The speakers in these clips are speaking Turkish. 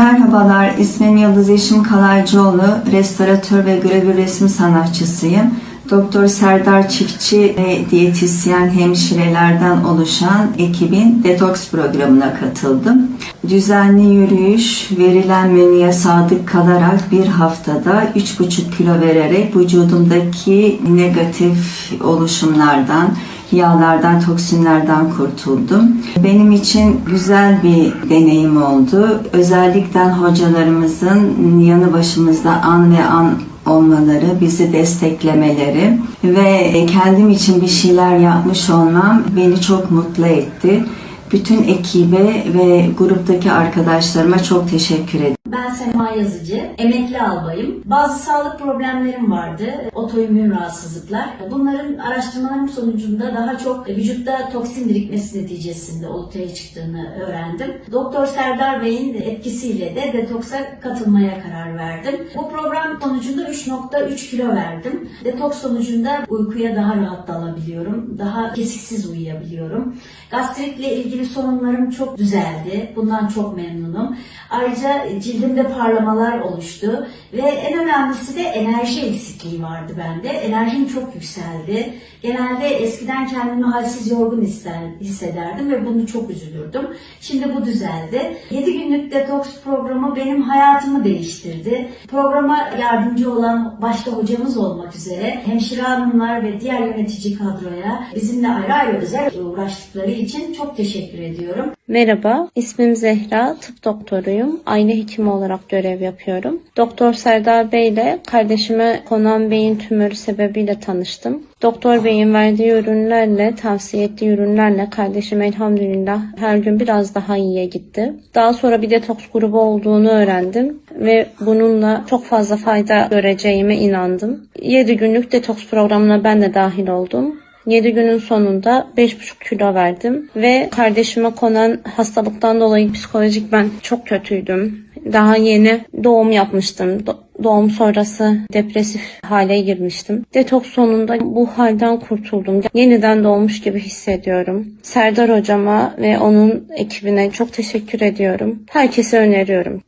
Merhabalar, ismim Yıldız Yeşim Kalaycıoğlu, restoratör ve gravür resim sanatçısıyım. Doktor Serdar Çiftçi ve diyetisyen hemşirelerden oluşan ekibin detoks programına katıldım. Düzenli yürüyüş, verilen menüye sadık kalarak bir haftada 3,5 kilo vererek vücudumdaki negatif oluşumlardan, yağlardan, toksinlerden kurtuldum. Benim için güzel bir deneyim oldu. Özellikle hocalarımızın yanı başımızda an ve an olmaları, bizi desteklemeleri ve kendim için bir şeyler yapmış olmam beni çok mutlu etti. Bütün ekibe ve gruptaki arkadaşlarıma çok teşekkür ederim. Ben Sema Yazıcı, emekli albayım. Bazı sağlık problemlerim vardı, otoimmün rahatsızlıklar. Bunların araştırmalarım sonucunda daha çok vücutta toksin birikmesi neticesinde ortaya çıktığını öğrendim. Doktor Serdar Bey'in etkisiyle de detoksa katılmaya karar verdim. Bu program sonucunda 3.3 kilo verdim. Detoks sonucunda uykuya daha rahat dalabiliyorum, daha kesiksiz uyuyabiliyorum. Gastritle ilgili sorunlarım çok düzeldi. Bundan çok memnunum. Ayrıca cildimde parlamalar oluştu ve en önemlisi de enerji eksikliği vardı bende. Enerjim çok yükseldi. Genelde eskiden kendimi halsiz yorgun hissederdim ve bunu çok üzülürdüm. Şimdi bu düzeldi. 7 günlük detoks programı benim hayatımı değiştirdi. Programa yardımcı olan başta hocamız olmak üzere hemşire hanımlar ve diğer yönetici kadroya bizimle ayrı ayrı özel uğraştıkları için çok teşekkür ediyorum. Merhaba, ismim Zehra, tıp doktoruyum. Aile hekimi olarak görev yapıyorum. Doktor Serdar Bey ile kardeşime konan beyin tümörü sebebiyle tanıştım. Doktor Bey'in verdiği ürünlerle, tavsiye ettiği ürünlerle kardeşim elhamdülillah her gün biraz daha iyiye gitti. Daha sonra bir detoks grubu olduğunu öğrendim ve bununla çok fazla fayda göreceğime inandım. 7 günlük detoks programına ben de dahil oldum. 7 günün sonunda 5,5 kilo verdim ve kardeşime konan hastalıktan dolayı psikolojik ben çok kötüydüm. Daha yeni doğum yapmıştım. Do- doğum sonrası depresif hale girmiştim. Detoks sonunda bu halden kurtuldum. Yeniden doğmuş gibi hissediyorum. Serdar hocama ve onun ekibine çok teşekkür ediyorum. Herkese öneriyorum.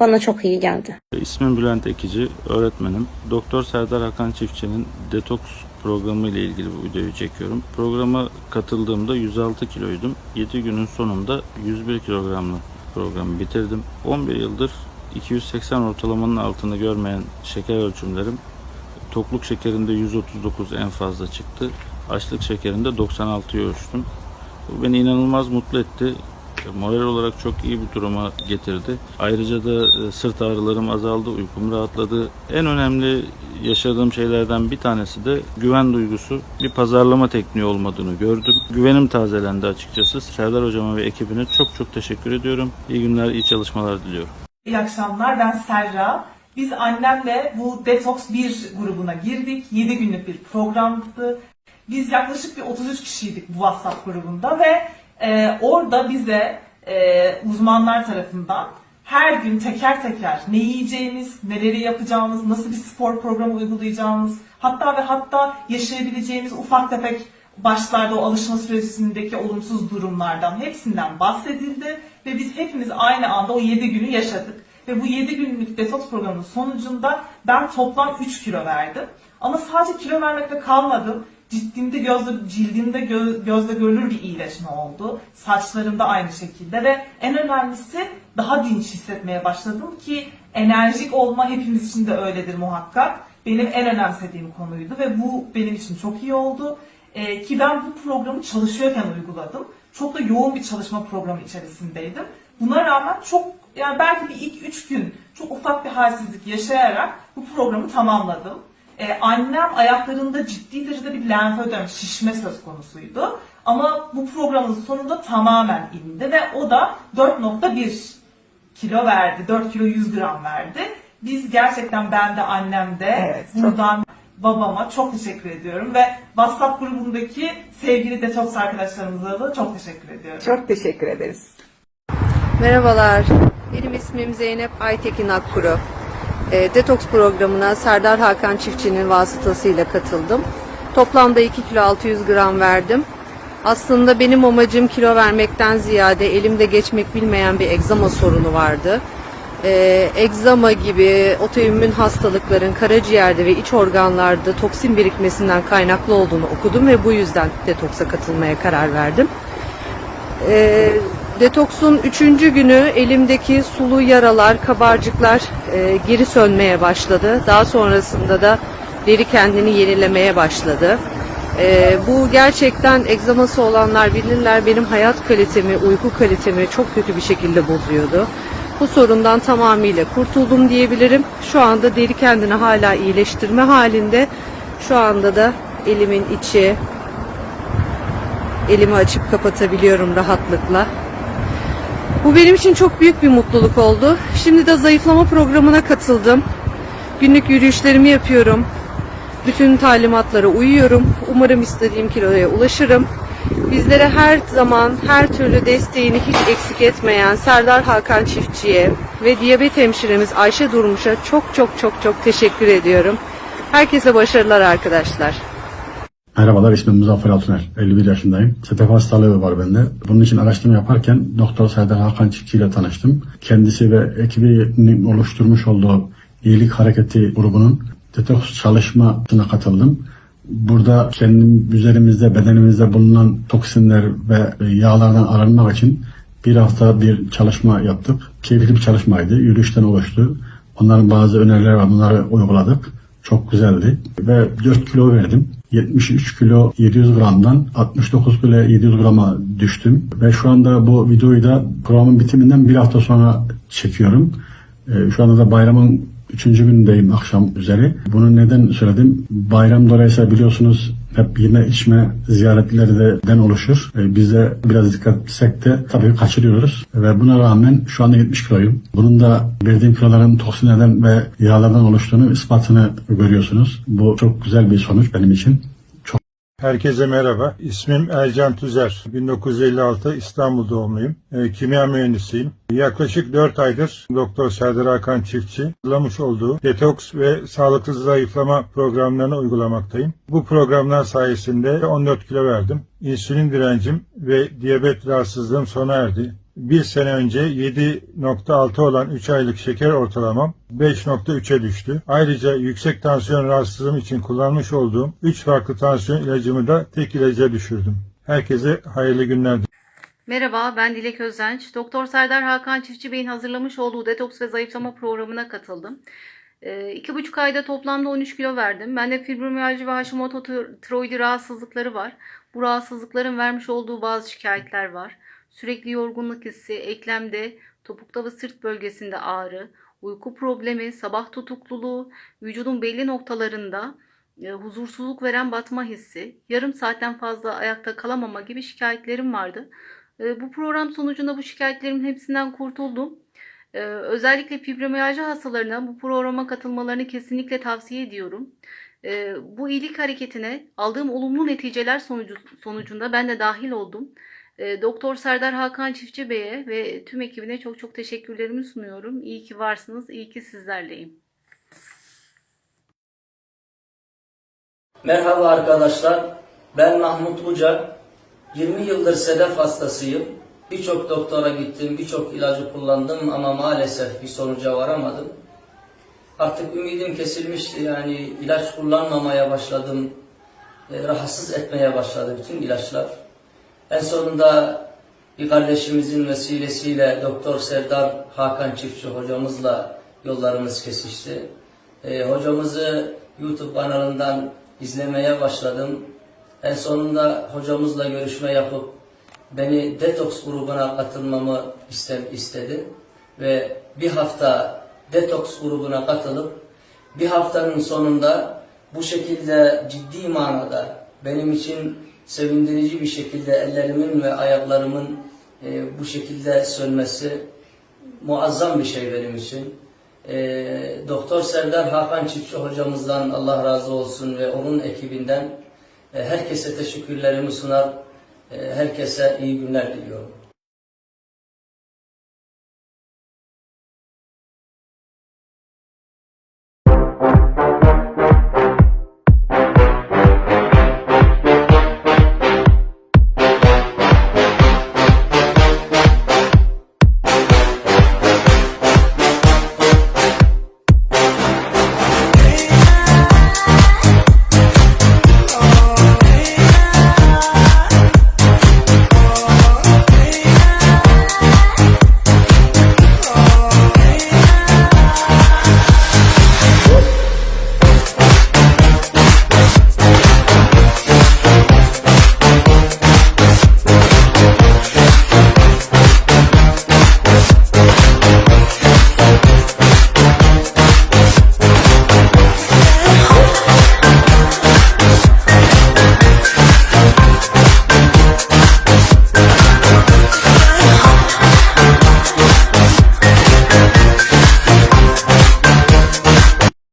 Bana çok iyi geldi. İsmim Bülent Ekici, öğretmenim. Doktor Serdar Hakan Çiftçi'nin detoks programı ile ilgili bu videoyu çekiyorum. Programa katıldığımda 106 kiloydum. 7 günün sonunda 101 kilogramla programı bitirdim. 11 yıldır 280 ortalamanın altını görmeyen şeker ölçümlerim tokluk şekerinde 139 en fazla çıktı. Açlık şekerinde 96'yı ölçtüm. Bu beni inanılmaz mutlu etti. Moral olarak çok iyi bir duruma getirdi. Ayrıca da e, sırt ağrılarım azaldı, uykum rahatladı. En önemli yaşadığım şeylerden bir tanesi de güven duygusu. Bir pazarlama tekniği olmadığını gördüm. Güvenim tazelendi açıkçası. Serdar hocama ve ekibine çok çok teşekkür ediyorum. İyi günler, iyi çalışmalar diliyorum. İyi akşamlar ben Serra. Biz annemle bu Detox 1 grubuna girdik. 7 günlük bir programdı. Biz yaklaşık bir 33 kişiydik bu WhatsApp grubunda ve e, orada bize e, uzmanlar tarafından her gün teker teker ne yiyeceğimiz, neleri yapacağımız, nasıl bir spor programı uygulayacağımız, hatta ve hatta yaşayabileceğimiz ufak tefek başlarda o alışma sürecindeki olumsuz durumlardan hepsinden bahsedildi ve biz hepimiz aynı anda o 7 günü yaşadık. Ve bu 7 günlük detoks programının sonucunda ben toplam 3 kilo verdim. Ama sadece kilo vermekle kalmadım. Ciddimde gözle, cildimde gö- gözle görülür bir iyileşme oldu. Saçlarımda aynı şekilde ve en önemlisi daha dinç hissetmeye başladım ki enerjik olma hepimiz için de öyledir muhakkak. Benim en önemsediğim konuydu ve bu benim için çok iyi oldu. Ee, ki ben bu programı çalışıyorken uyguladım. Çok da yoğun bir çalışma programı içerisindeydim. Buna rağmen çok yani belki bir ilk üç gün çok ufak bir halsizlik yaşayarak bu programı tamamladım. Ee, annem ayaklarında ciddi derecede bir lenfödem şişme söz konusuydu. Ama bu programın sonunda tamamen indi ve o da 4.1 kilo verdi. 4 kilo 100 gram verdi. Biz gerçekten ben de annem de Evet, çok- buradan babama çok teşekkür ediyorum ve WhatsApp grubundaki sevgili detoks arkadaşlarımıza da çok teşekkür ediyorum. Çok teşekkür ederiz. Merhabalar, benim ismim Zeynep Aytekin Akkuru. E, detoks programına Serdar Hakan Çiftçi'nin vasıtasıyla katıldım. Toplamda 2 kilo 600 gram verdim. Aslında benim amacım kilo vermekten ziyade elimde geçmek bilmeyen bir egzama sorunu vardı. Ee, egzama gibi otoimmün hastalıkların karaciğerde ve iç organlarda toksin birikmesinden kaynaklı olduğunu okudum ve bu yüzden detoksa katılmaya karar verdim. Ee, detoksun üçüncü günü elimdeki sulu yaralar, kabarcıklar e, geri sönmeye başladı. Daha sonrasında da deri kendini yenilemeye başladı. Ee, bu gerçekten egzaması olanlar bilirler benim hayat kalitemi, uyku kalitemi çok kötü bir şekilde bozuyordu. Bu sorundan tamamıyla kurtuldum diyebilirim. Şu anda deri kendini hala iyileştirme halinde. Şu anda da elimin içi, elimi açıp kapatabiliyorum rahatlıkla. Bu benim için çok büyük bir mutluluk oldu. Şimdi de zayıflama programına katıldım. Günlük yürüyüşlerimi yapıyorum. Bütün talimatlara uyuyorum. Umarım istediğim kiloya ulaşırım. Bizlere her zaman her türlü desteğini hiç eksik etmeyen Serdar Hakan Çiftçi'ye ve diyabet hemşiremiz Ayşe Durmuş'a çok çok çok çok teşekkür ediyorum. Herkese başarılar arkadaşlar. Merhabalar ismim Muzaffer Altuner. 51 yaşındayım. STF hastalığı var bende. Bunun için araştırma yaparken Doktor Serdar Hakan Çiftçi ile tanıştım. Kendisi ve ekibinin oluşturmuş olduğu iyilik hareketi grubunun detoks çalışmasına katıldım. Burada kendim üzerimizde, bedenimizde bulunan toksinler ve yağlardan arınmak için bir hafta bir çalışma yaptık. Keyifli bir çalışmaydı. Yürüyüşten oluştu. Onların bazı önerileri var. Bunları uyguladık. Çok güzeldi. Ve 4 kilo verdim. 73 kilo 700 gramdan 69 kilo 700 grama düştüm. Ve şu anda bu videoyu da programın bitiminden bir hafta sonra çekiyorum. Ee, şu anda da bayramın üçüncü günündeyim akşam üzeri. Bunu neden söyledim? Bayram dolayısıyla biliyorsunuz hep yeme içme ziyaretlerden oluşur. Ee, biz de biraz dikkat etsek de tabii kaçırıyoruz. Ve buna rağmen şu anda 70 kiloyum. Bunun da verdiğim kiloların toksinlerden ve yağlardan oluştuğunu ispatını görüyorsunuz. Bu çok güzel bir sonuç benim için. Herkese merhaba. İsmim Ercan Tüzer. 1956 İstanbul doğumluyum. E, kimya mühendisiyim. Yaklaşık 4 aydır Doktor Serdar Hakan Çiftçi uygulamış olduğu detoks ve sağlıklı zayıflama programlarını uygulamaktayım. Bu programlar sayesinde 14 kilo verdim. İnsülin direncim ve diyabet rahatsızlığım sona erdi. Bir sene önce 7.6 olan 3 aylık şeker ortalamam 5.3'e düştü. Ayrıca yüksek tansiyon rahatsızlığım için kullanmış olduğum 3 farklı tansiyon ilacımı da tek ilaca düşürdüm. Herkese hayırlı günler Merhaba, ben Dilek Özenç. Doktor Serdar Hakan Çiftçi Bey'in hazırlamış olduğu detoks ve zayıflama programına katıldım. Ee, iki buçuk ayda toplamda 13 kilo verdim. Bende fibromiyalji ve Hashimoto tiroidi rahatsızlıkları var. Bu rahatsızlıkların vermiş olduğu bazı şikayetler var. Sürekli yorgunluk hissi, eklemde, topukta ve sırt bölgesinde ağrı, uyku problemi, sabah tutukluluğu, vücudun belli noktalarında e, huzursuzluk veren batma hissi, yarım saatten fazla ayakta kalamama gibi şikayetlerim vardı. E, Bu program sonucunda bu şikayetlerimin hepsinden kurtuldum. E, Özellikle fibromiyalji hastalarına bu programa katılmalarını kesinlikle tavsiye ediyorum. Bu iyilik hareketine aldığım olumlu neticeler sonucu, sonucunda ben de dahil oldum. E, Doktor Serdar Hakan Çiftçi Bey'e ve tüm ekibine çok çok teşekkürlerimi sunuyorum. İyi ki varsınız, iyi ki sizlerleyim. Merhaba arkadaşlar, ben Mahmut Uca. 20 yıldır sedef hastasıyım. Birçok doktora gittim, birçok ilacı kullandım ama maalesef bir sonuca varamadım. Artık ümidim kesilmişti yani ilaç kullanmamaya başladım. E, rahatsız etmeye başladı bütün ilaçlar. En sonunda bir kardeşimizin vesilesiyle Doktor Serdar Hakan Çiftçi hocamızla yollarımız kesişti. E, hocamızı YouTube kanalından izlemeye başladım. En sonunda hocamızla görüşme yapıp beni detoks grubuna katılmamı iste- istedi. Ve bir hafta detoks grubuna katılıp bir haftanın sonunda bu şekilde ciddi manada benim için sevindirici bir şekilde ellerimin ve ayaklarımın e, bu şekilde sönmesi muazzam bir şey benim için. Ee, Doktor Serdar Hakan Çiftçi hocamızdan Allah razı olsun ve onun ekibinden e, herkese teşekkürlerimi sunar, e, herkese iyi günler diliyorum.